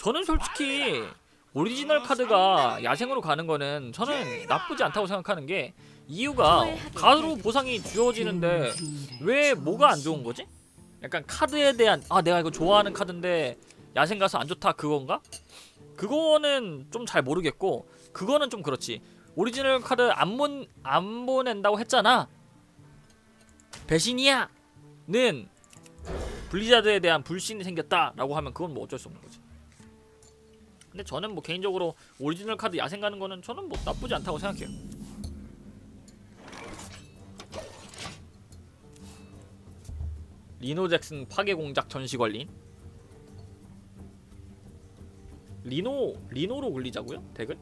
저는 솔직히 오리지널 카드가 야생으로 가는 거는 저는 나쁘지 않다고 생각하는 게 이유가 가로 보상이 주어지는데 왜 뭐가 안 좋은 거지? 약간 카드에 대한 아 내가 이거 좋아하는 카드인데 야생 가서 안 좋다 그건가? 그거는 좀 잘 모르겠고 그거는 좀 그렇지 오리지널 카드 안, 본, 안 보낸다고 했잖아 배신이야 는 블리자드에 대한 불신이 생겼다 라고 하면 그건 뭐 어쩔 수 없는 거지 근데 저는 뭐 개인적으로 오리지널 카드 야생 가는 거는 저는 뭐 나쁘지 않다고 생각해요 리노 잭슨 파괴 공작 전시 걸린 리노 리노로 굴리자고요? 덱을?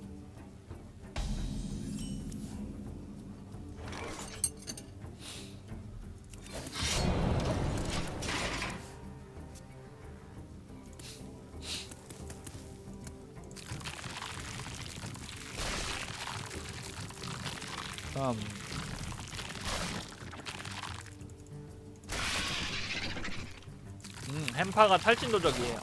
다음 음 햄파가 탈진 도적이에요.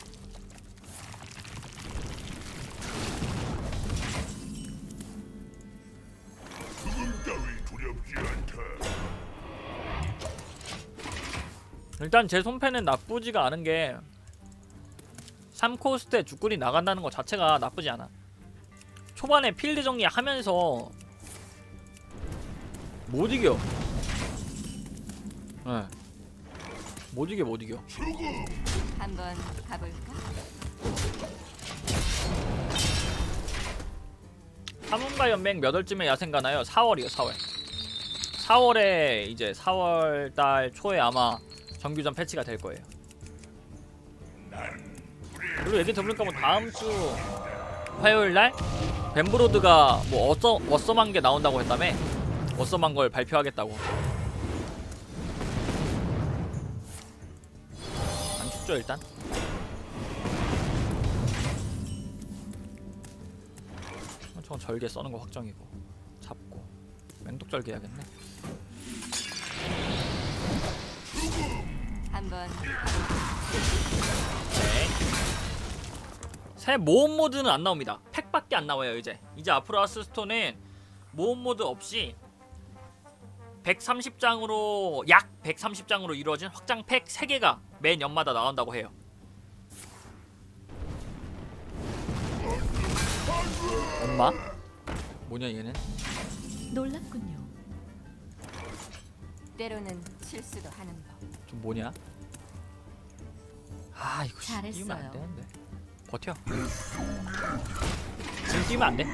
일단 제 손패는 나쁘지가 않은 게 3코스트에 죽군이 나간다는 것 자체가 나쁘지 않아. 초반에 필드 정리하면서 못 이겨 네. 못 이겨 못 이겨 한번 가볼까? 사문가 연맹 몇 월쯤에 야생 가나요? 4월이요 4월 4월에 이제 4월 달 초에 아마 정규전 패치가 될 거예요 그리고 얘기 들어보니까 뭐 다음 주 화요일 날 벤브로드가 뭐 어썸, 어썸한 게 나온다고 했다며 어썸한 걸 발표하겠다고 안 춥죠 일단 저건 절개 써는 거 확정이고 잡고 맹독절개 해야겠네 한번 네. 새 모험 모드는 안 나옵니다. 팩밖에 안 나와요 이제. 이제 앞으로 아스스톤은 모험 모드 없이 130장으로 약 130장으로 이루어진 확장 팩 3개가 매 년마다 나온다고 해요. 엄마? 뭐냐 얘는? 놀랍군요. 때로는 실수도 하는 법. 좀 뭐냐? 아 이거 씨, 잘했어요. 뛰면 안 되는데 버텨 지금 뛰면 안 돼?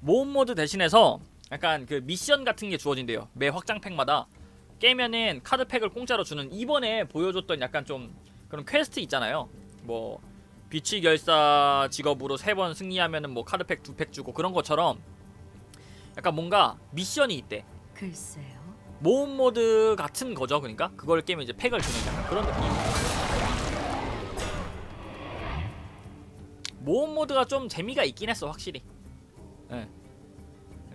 모험 모드 대신해서 약간 그 미션 같은 게 주어진대요 매 확장팩마다 깨면은 카드팩을 공짜로 주는 이번에 보여줬던 약간 좀 그런 퀘스트 있잖아요 뭐 비치 결사 직업으로 세 번 승리하면은 뭐 카드팩 두 팩 주고 그런 것처럼 약간 뭔가 미션이 있대 글쎄요. 모험 모드 같은 거죠. 그러니까 그걸 깨면 이제 팩을 주는 약간 그런 느낌. 모험 모드가 좀 재미가 있긴 했어, 확실히. 예.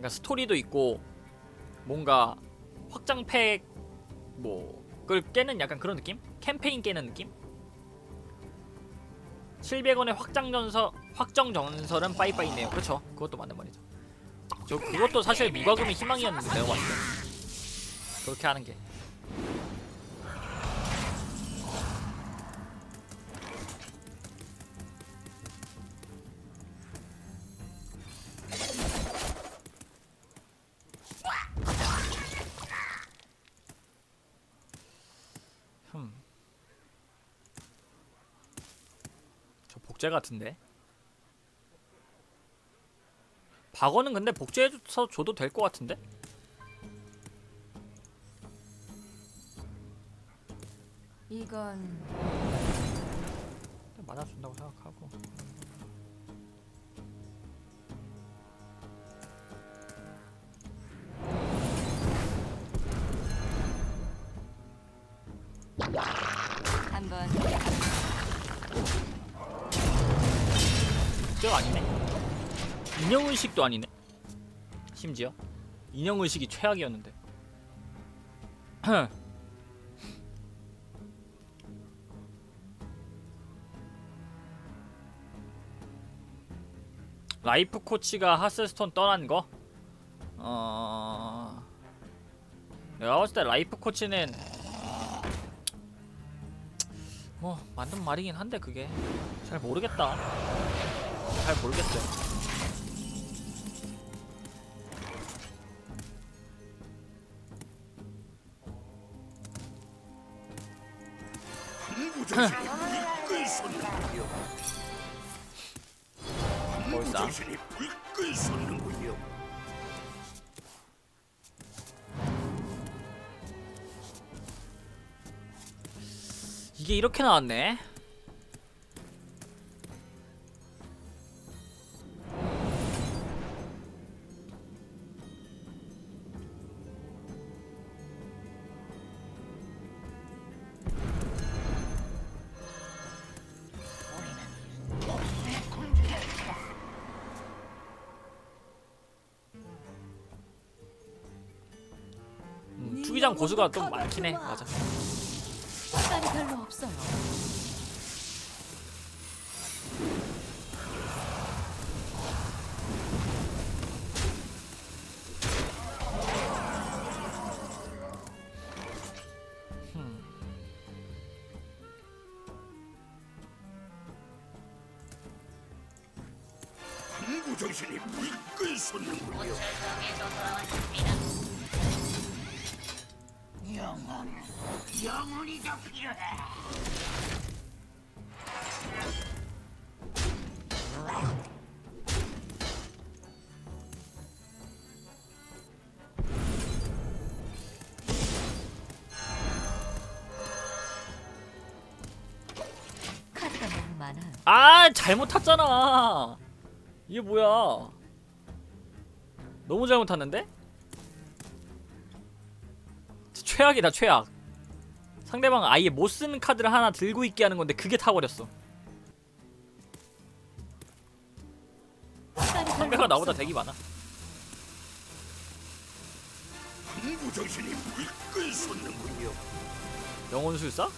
그러니까 스토리도 있고 뭔가 확장 팩 뭐 그걸 깨는 약간 그런 느낌? 캠페인 깨는 느낌? 700원의 확장 전설 확정 전설은 빠이빠이네요. 그렇죠. 그것도 맞는 말이죠. 저 그것도 사실 무과금의 희망이었는데 내가 봤을 때. 그렇게 하는 게 복제 같은데 박어는 근데 복제해서 줘도 될 것 같은데? 이건 맞아준다고 생각하고 인형의식도 아니네 심지어 인형의식이 최악이었는데 라이프 코치가 하스스톤 떠난 거? 어... 내가 봤을 때 라이프 코치는 뭐 맞는 말이긴 한데 그게 잘 모르겠다. 잘 모르겠어요. 정신이 불끈 솟는군요. 이게 이렇게 나왔네. 음, 투기장 고수가 좀 많긴 해. 맞아. 시간이 별로 없어요. 영혼, 영혼이 더 필요해. 카드가 너무 많아요. 아 잘못 탔잖아 이게 뭐야 너무 잘못 탔는데? 최악이다 최악 상대방 아예 못쓴 카드를 하나 들고 있게 하는 건데 그게 타버렸어 상대가 나보다. 대기 많아. 영혼술사?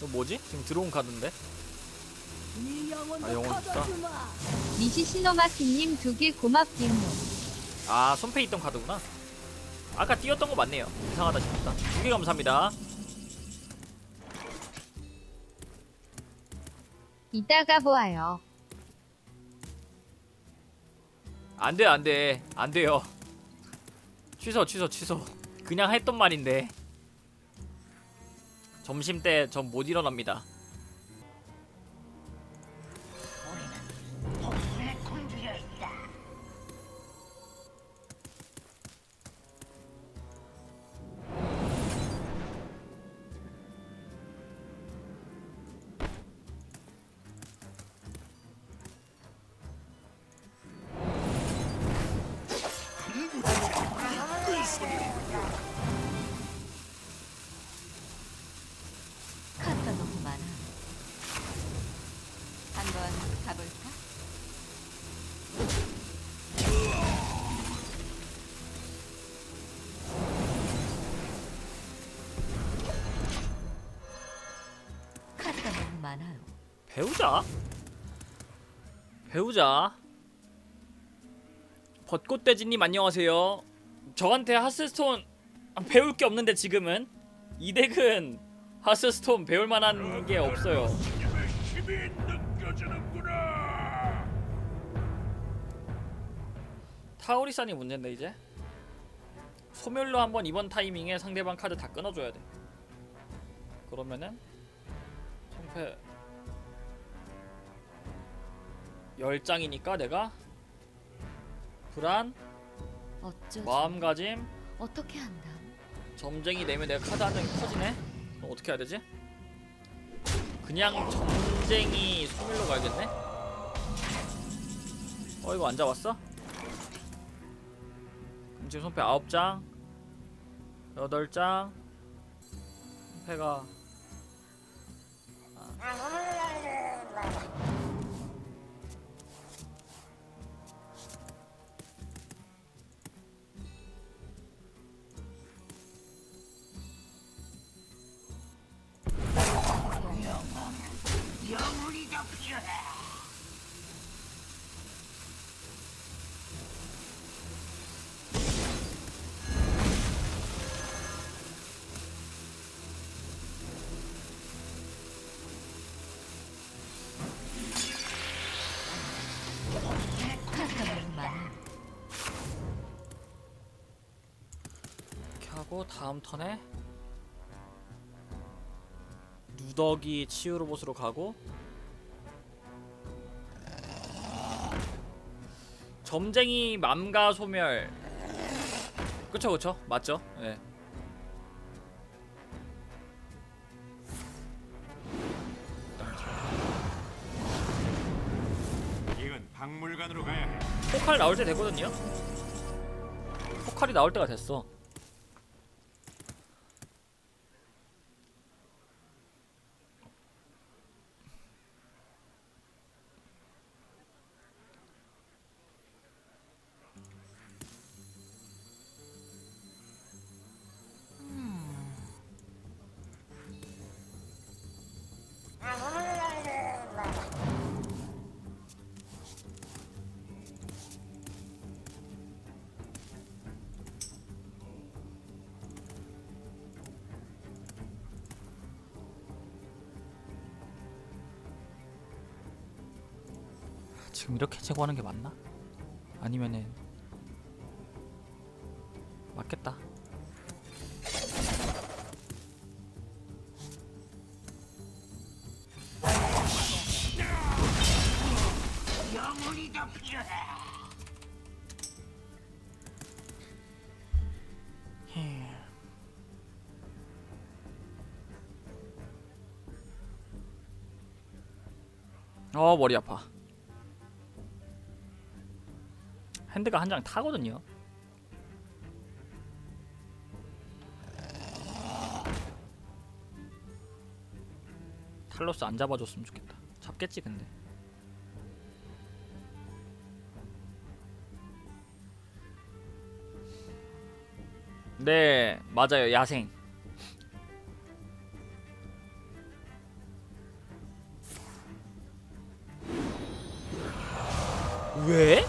너 뭐지? 지금 들어온 카드인데? 아 영혼술사? 미시 시노마키님 두 개 고맙기모. 아 손패 있던 카드구나 아까 띄었던 거 맞네요. 이상하다 싶다. 두개 감사합니다. 이따가 보아요. 안돼 안돼. 안돼요. 취소 취소 취소. 그냥 했던 말인데. 점심 때 전 못 일어납니다 배우자? 배우자? 벚꽃돼지님 안녕하세요. 저한테 하스스톤 아, 배울 게 없는데 지금은? 이 덱은 하스스톤 배울 만한 게 없어요. 타오리산이 문제인데 이제? 소멸로 한번 이번 타이밍에 상대방 카드 다 끊어줘야 돼. 그러면은 성패 10장이니까 내가 불안, 어쩌지? 마음가짐, 어떻게 한다? 점쟁이 내면 내가 카드 한 장이 터지네? 그럼 어떻게 해야 되지? 그냥 점쟁이 소멸로 가야겠네? 어 이거 안 잡았어? 그럼 지금 손패 9장 8장 손패가 영 다음 턴에 누더기 치유로봇으로 가고 점쟁이 맘가 소멸. 그쵸 그쵸. 맞죠? 예. 이건 박물관으로 가야 해. 포칼 나올 때 되거든요? 포칼이 나올 때가 됐어 지금 이렇게 제거하는 게 맞나? 아니면은 맞겠다. 필요해. 어 머리 아파. 핸드가 한 장 타거든요. 탈로스 안 잡아줬으면 좋겠다. 잡겠지 근데. 네 맞아요 야생. 왜?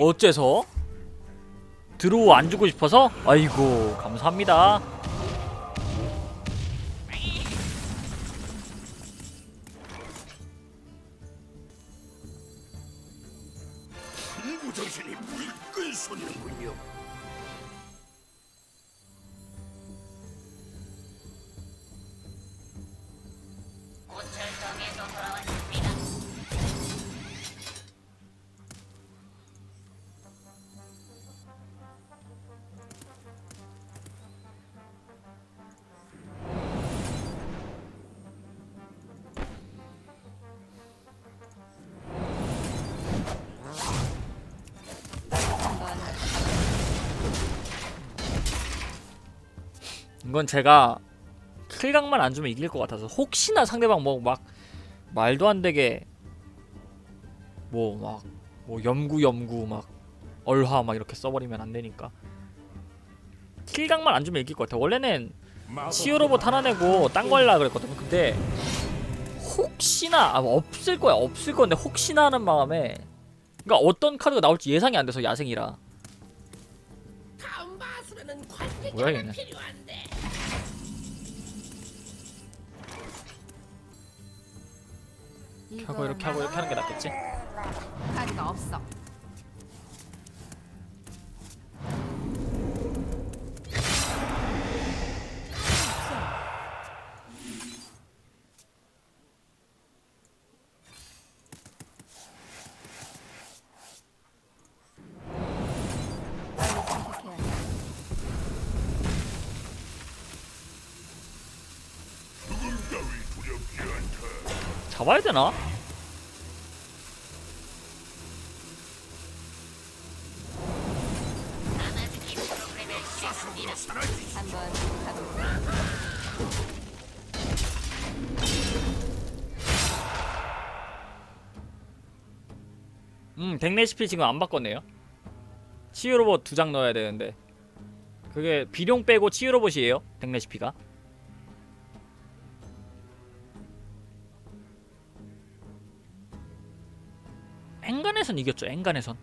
어째서? 드로우 안 주고 싶어서? 아이고 감사합니다. 이건 제가 킬각만 안 주면 이길 것 같아서 혹시나 상대방 뭐 막 말도 안 되게 뭐막뭐 염구 염구 막 얼화 막 이렇게 써버리면 안 되니까 킬각만 안 주면 이길 것 같아 원래는 치유 로봇 하나 내고 딴 거 하려고 그랬거든 근데 혹시나 아, 없을 거야. 없을 건데 혹시나 하는 마음에 그러니까 어떤 카드가 나올지 예상이 안 돼서 야생이라. 뭐야, 얘네. 하고 이렇게 하고 이렇게 하는 게 낫겠지 카드가 없어. 잡아야 되나? 음, 덱 레시피 지금 안 바꿨네요. 치유 로봇 두 장 넣어야 되는데. 그게 비룡 빼고 치유 로봇이에요. 덱 레시피가. 엔간에선 이겼죠. 엔간에선.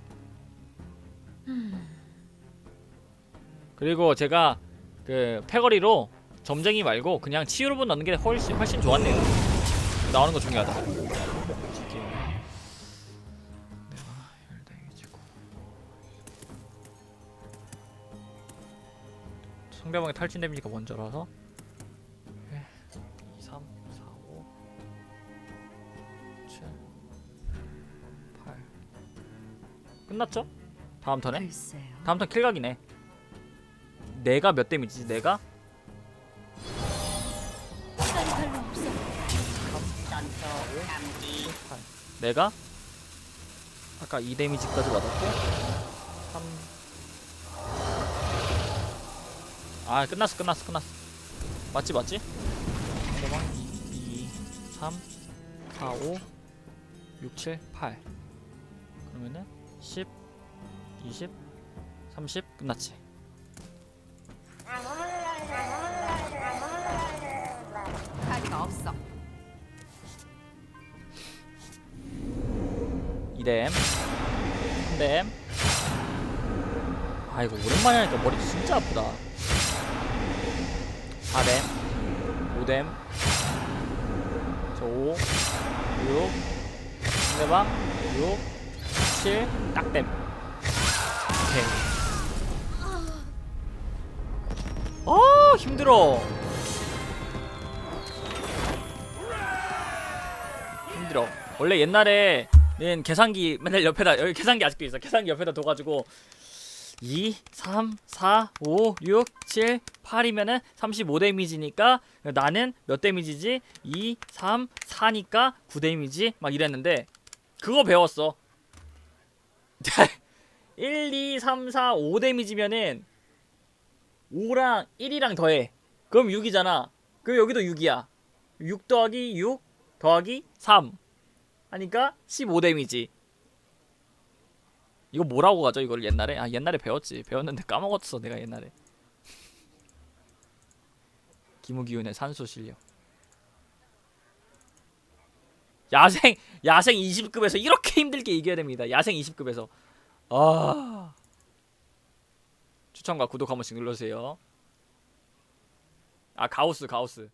그리고 제가 그 패거리로 점쟁이 말고 그냥 치유 로봇 넣는 게 훨씬 훨씬 좋았네요. 나오는 거 중요하다. 상대방의 탈진 데미지가 먼저라서 끝났죠? 다음 턴에? 글쎄요. 다음 턴 킬각이네 내가 몇 데미지지 내가? 시간이 별로 없어. 내가 아까 2 데미지까지 맞았고 3 아, 끝났어, 끝났어, 끝났어. 맞지, 맞지? 상대방 2, 3, 4, 5, 6, 7, 8. 그러면은 10, 20, 30 끝났지. 카드가 없어. 2댐, 3댐. 아이고, 오랜만에 하니까 머리 진짜 아프다. 4댐, 5댐, 저 5, 6, 상대방 6, 7, 딱댐. 오케이. 어, 힘들어. 힘들어. 원래 옛날에는 계산기 맨날 옆에다 여기 계산기 아직도 있어. 계산기 옆에다 둬가지고 2, 3, 4, 5, 6, 7, 8이면은 35 데미지니까 나는 몇 데미지지? 2, 3, 4니까 9 데미지 막 이랬는데 그거 배웠어. 1, 2, 3, 4, 5 데미지면은 5랑 1이랑 더해. 그럼 6이잖아. 그럼 여기도 6이야. 6 더하기 6 더하기 3 하니까 15 데미지. 이거 뭐라고 가죠? 이걸 옛날에? 아 옛날에 배웠지. 배웠는데 까먹었어 내가 옛날에. 기무기운의 산소 실력. 야생 야생 20급에서 이렇게 힘들게 이겨야 됩니다. 야생 20급에서. 아. 추천과 구독 한 번씩 눌러주세요. 아 가우스 가우스.